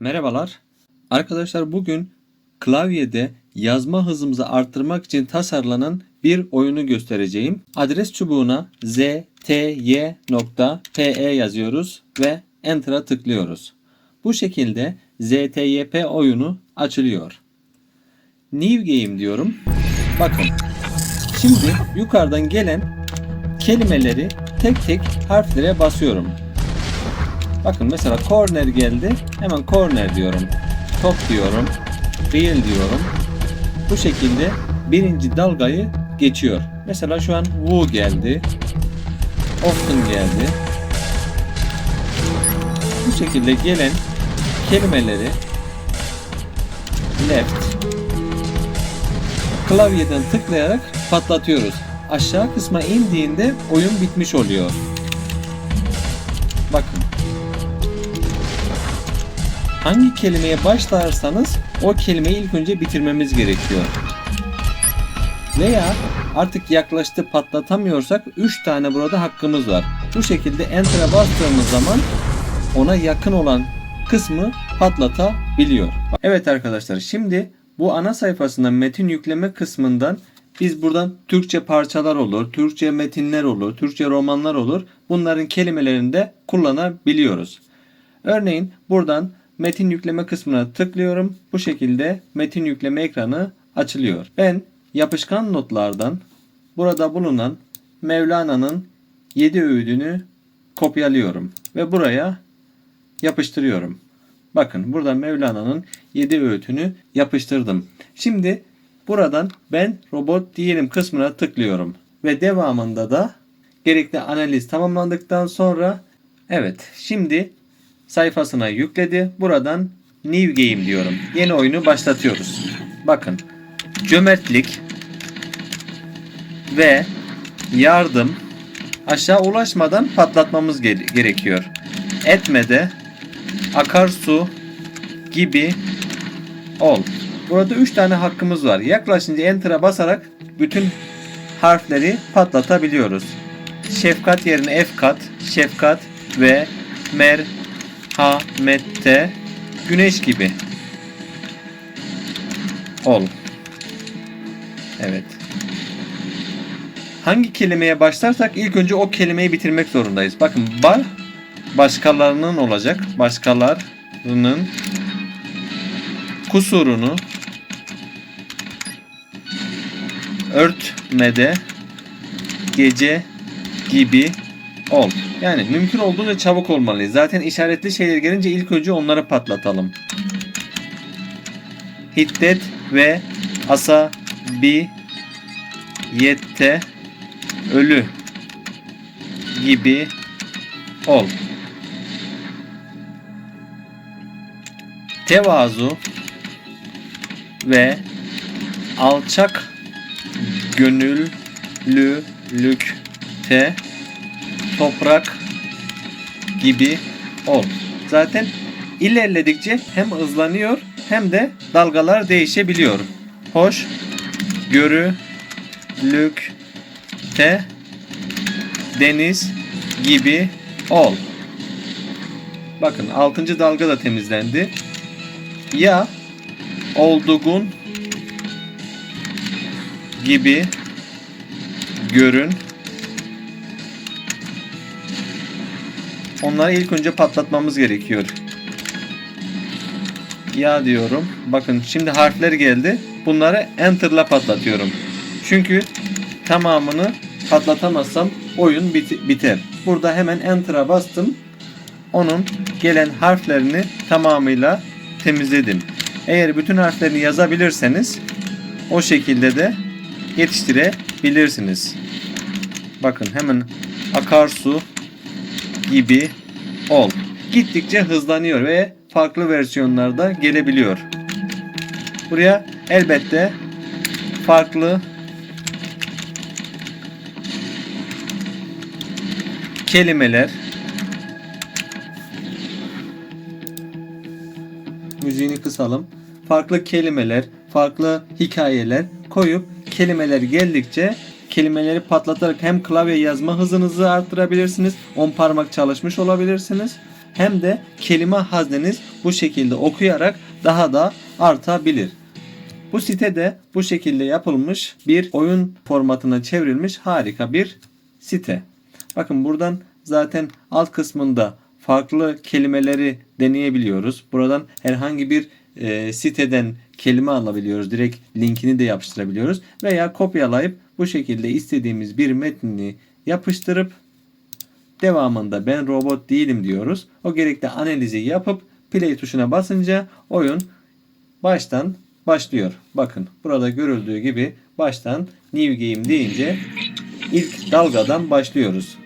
Merhabalar. Arkadaşlar bugün klavyede yazma hızımızı arttırmak için tasarlanan bir oyunu göstereceğim. Adres çubuğuna zty.pe yazıyoruz ve Enter'a tıklıyoruz. Bu şekilde ZTYP oyunu açılıyor. New Game diyorum. Bakın. Şimdi yukarıdan gelen kelimeleri tek tek harflere basıyorum. Bakın mesela corner geldi. Hemen corner diyorum. Top diyorum. Real diyorum. Bu şekilde birinci dalgayı geçiyor. Mesela şu an woo geldi. Often geldi. Bu şekilde gelen kelimeleri left klavyeden tıklayarak patlatıyoruz. Aşağı kısma indiğinde oyun bitmiş oluyor. Bakın hangi kelimeye başlarsanız o kelimeyi ilk önce bitirmemiz gerekiyor. Veya artık yaklaştı patlatamıyorsak 3 tane burada hakkımız var. Bu şekilde Enter'a bastığımız zaman ona yakın olan kısmı patlatabiliyor. Evet arkadaşlar şimdi bu ana sayfasında metin yükleme kısmından biz buradan Türkçe parçalar olur, Türkçe metinler olur, Türkçe romanlar olur. Bunların kelimelerini de kullanabiliyoruz. Örneğin buradan metin yükleme kısmına tıklıyorum. Bu şekilde metin yükleme ekranı açılıyor. Ben yapışkan notlardan burada bulunan Mevlana'nın 7 öğüdünü kopyalıyorum ve buraya yapıştırıyorum. Bakın burada Mevlana'nın 7 öğütünü yapıştırdım. Şimdi buradan ben robot diyelim kısmına tıklıyorum ve devamında da gerekli analiz tamamlandıktan sonra evet şimdi sayfasına yükledi. Buradan New Game diyorum. Yeni oyunu başlatıyoruz. Bakın. Cömertlik ve yardım aşağı ulaşmadan patlatmamız ge- gerekiyor. Etmede akarsu gibi ol. Burada 3 tane hakkımız var. Yaklaşınca enter'a basarak bütün harfleri patlatabiliyoruz. Şefkat yerine efkat, şefkat ve mer Ahmet'te güneş gibi ol. Evet. Hangi kelimeye başlarsak ilk önce o kelimeyi bitirmek zorundayız. Bakın bar başkalarının olacak. Başkalarının kusurunu örtmede gece gibi ol. Yani mümkün olduğunca çabuk olmalıyız. Zaten işaretli şeyler gelince ilk önce onları patlatalım. Hiddet ve asabiyette ölü gibi ol. Tevazu ve alçak gönüllülükte toprak gibi ol. Zaten ilerledikçe hem hızlanıyor hem de dalgalar değişebiliyor. Hoş görülükte deniz gibi ol. Bakın 6. dalga da temizlendi. Ya olduğun gibi görün Onları ilk önce patlatmamız gerekiyor. Ya diyorum. Bakın şimdi harfler geldi. Bunları enter'la patlatıyorum. Çünkü tamamını patlatamazsam oyun bit- biter. Burada hemen enter'a bastım. Onun gelen harflerini tamamıyla temizledim. Eğer bütün harflerini yazabilirseniz o şekilde de yetiştirebilirsiniz. Bakın hemen akarsu gibi ol. Gittikçe hızlanıyor ve farklı versiyonlarda gelebiliyor. Buraya elbette farklı kelimeler müziğini kısalım. Farklı kelimeler, farklı hikayeler koyup kelimeler geldikçe kelimeleri patlatarak hem klavye yazma hızınızı arttırabilirsiniz. 10 parmak çalışmış olabilirsiniz. Hem de kelime hazneniz bu şekilde okuyarak daha da artabilir. Bu sitede bu şekilde yapılmış bir oyun formatına çevrilmiş harika bir site. Bakın buradan zaten alt kısmında farklı kelimeleri deneyebiliyoruz. Buradan herhangi bir e, siteden kelime alabiliyoruz. Direkt linkini de yapıştırabiliyoruz. Veya kopyalayıp bu şekilde istediğimiz bir metni yapıştırıp devamında ben robot değilim diyoruz. O gerekli analizi yapıp play tuşuna basınca oyun baştan başlıyor. Bakın burada görüldüğü gibi baştan new game deyince ilk dalgadan başlıyoruz.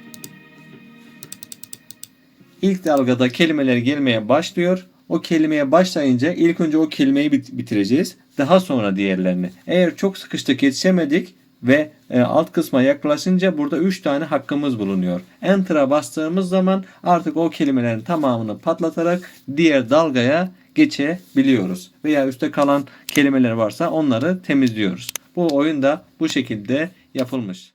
İlk dalgada kelimeler gelmeye başlıyor. O kelimeye başlayınca ilk önce o kelimeyi bit- bitireceğiz. Daha sonra diğerlerini. Eğer çok sıkıştık yetişemedik ve e, alt kısma yaklaşınca burada 3 tane hakkımız bulunuyor. Enter'a bastığımız zaman artık o kelimelerin tamamını patlatarak diğer dalgaya geçebiliyoruz. Veya üstte kalan kelimeler varsa onları temizliyoruz. Bu oyun da bu şekilde yapılmış.